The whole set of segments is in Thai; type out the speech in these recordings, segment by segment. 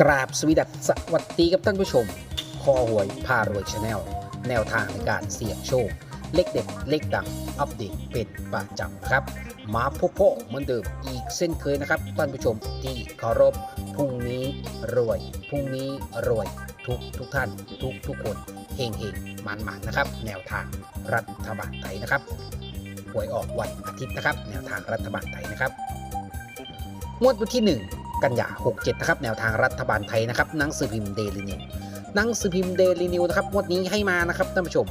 กราบสวีดัสสวัสดีกับท่านผู้ชม คอหวยพารวยชาแนล แนวทางในการเสี่ยงโชค เลขเด็ด เลขดัง อัปเดตเป็นประจำนะครับ มาพบพ่อเหมือนเดิมอีกเส้นเคยนะครับ ท่านผู้ชมที่เคารพพรุ่งนี้รวยพรุ่งนี้รวยทุกทุกท่าน ทุกทุกคนเฮงเฮงมันมันนะครับ แนวทางรัฐบาลไทยนะครับหวยออกวันอาทิตย์นะครับ แนวทางรัฐบาลไทยนะครับงวดวันที่ 1 กันยา67 นะครับ แนวทางรัฐบาลไทยนะครับหนังสือพิมพ์เดลินิวหนังสือพิมพ์เดลินิวนะครับงวดนี้ให้มานะครับท่านผู้ชม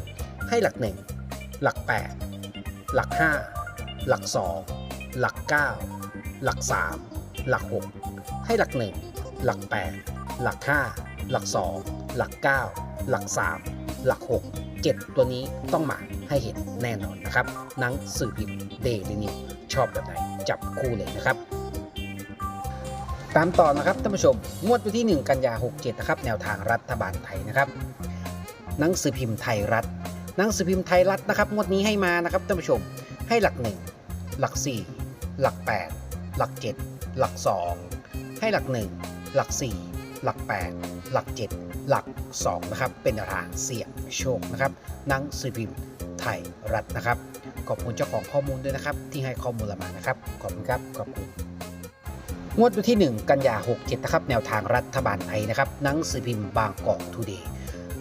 ให้หลัก 1 หลัก 8 หลัก 5 หลัก 2 หลัก 9 หลัก 3 หลัก 6 ให้หลัก 1 หลัก 8 หลัก 5 หลัก 2 หลัก 9 หลัก 3 หลัก 6 7 ตัวนี้ต้องมาให้เห็นแน่นอนนะครับหนังสือพิมพ์เดลินิวชอบแบบไหนจับคู่เลยนะครับ ตามต่อนะครับท่านผู้ชม งวดวันที่ 1 กันยา 67 นะครับ แนวทางรัฐบาลไทยนะครับ หนังสือพิมพ์ไทยรัฐ หนังสือพิมพ์ไทยรัฐนะครับ งวดนี้ให้มานะครับท่านผู้ชม ให้หลัก 1 หลัก 4 หลัก 8 หลัก 7 หลัก 2 ให้หลัก 1 หลัก 4 หลัก 8 หลัก 7 หลัก 2 นะครับ เป็นแนวทางเสี่ยงโชคนะครับ หนังสือพิมพ์ไทยรัฐนะครับ ขอบคุณเจ้าของข้อมูลด้วยนะครับ ที่ให้ข้อมูลเรามานะครับ ขอบคุณครับ ขอบคุณ งวดวันที่ 1 กันยา67นะครับแนวทางรัฐบาลไทยนะครับหนังสือพิมพ์บางกอกทูเดย์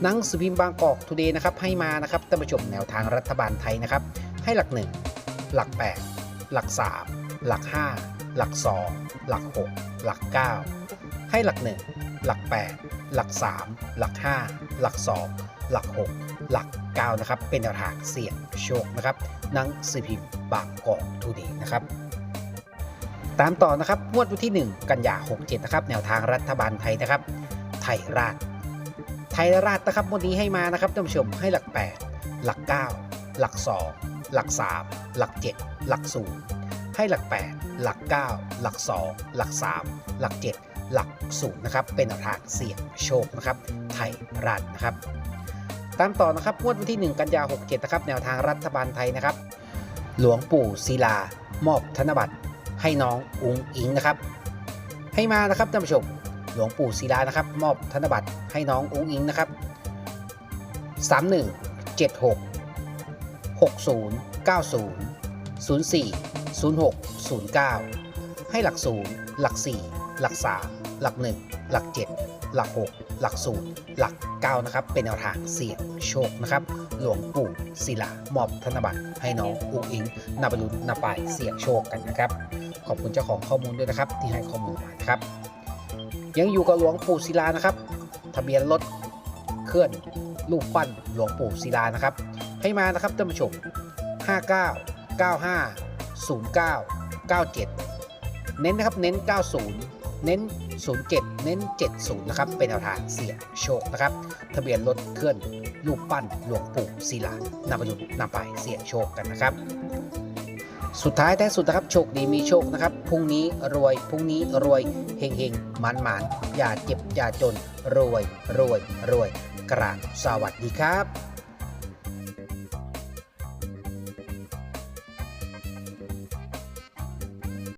หนังสือพิมพ์บางกอกทูเดย์นะครับให้มานะครับท่านผู้ชมแนวทางรัฐบาลไทยนะครับ ให้หลัก 1 หลัก 8 หลัก 3 หลัก 5 หลัก 2 หลัก 6 หลัก 9 ให้หลัก 1 หลัก 8 หลัก 3 หลัก 5 หลัก 2 หลัก 6 หลัก 9 นะครับ เป็นแนวทางเสี่ยงโชคนะครับหนังสือพิมพ์บางกอกทูเดย์นะครับ ตามต่อนะครับงวดวันที่ 1 กันยา67นะครับแนวทางรัฐบาลไทยนะครับ ไทยราช ไทยราชนะครับงวดนี้ให้มานะครับท่านผู้ชมให้หลัก 8 หลัก 9 หลัก 2 หลัก 3 หลัก 7 หลัก0ให้หลัก 8 หลัก 9 หลัก 2 หลัก 3 หลัก 7 หลัก0นะครับเป็นแนวทางเสี่ยงโชคนะครับไทยราชนะครับตามต่อนะครับงวดวันที่ 1 กันยา67นะครับแนวทางรัฐบาลไทยนะครับ หลวงปู่ศิลามอบธนบัตร ให้น้องอุงอิงนะครับ ให้มานะครับท่านผู้ชมหลวงปู่ศิลานะครับ มอบธนบัตรให้น้องอุงอิงนะครับ 31 76 60 90 04 06 09 ให้หลัก 0 หลัก 4 หลัก 3 หลัก 1 หลัก 7 หลัก 6 หลัก0หลัก 9 นะครับ เป็นแนวทางเสี่ยงโชคนะครับ หลวงปู่ศิลามอบธนบัตรให้น้องอุงอิงนำไปลุ้นนำไปเสี่ยงโชคกันนะครับ ขอบคุณเจ้าของข้อมูลด้วยนะครับ ที่ให้ข้อมูลมานะครับ ยังอยู่กับหลวงปู่ศิลานะครับ ทะเบียนรถเคลื่อนรูปปั้นหลวงปู่ศิลานะครับ ให้มานะครับท่านผู้ชม 59 95 09 97 เน้นนะครับเน้น 90 เน้น 07 เน้น 70 นะครับ เป็นแนวทางเสี่ยงโชคนะครับ ทะเบียนรถเคลื่อนรูปปั้นหลวงปู่ศิลานำไปลุ้นนำไปเสี่ยงโชคกันนะครับ สุดท้ายท้สุดนะครับ โชคดีมีโชคนะครับ พรุ่งนี้รวย พรุ่งนี้รวย เฮงเฮงมันมันอย่าเจ็บอย่าจน รวย รวย รวยกราบสวัสดีครับ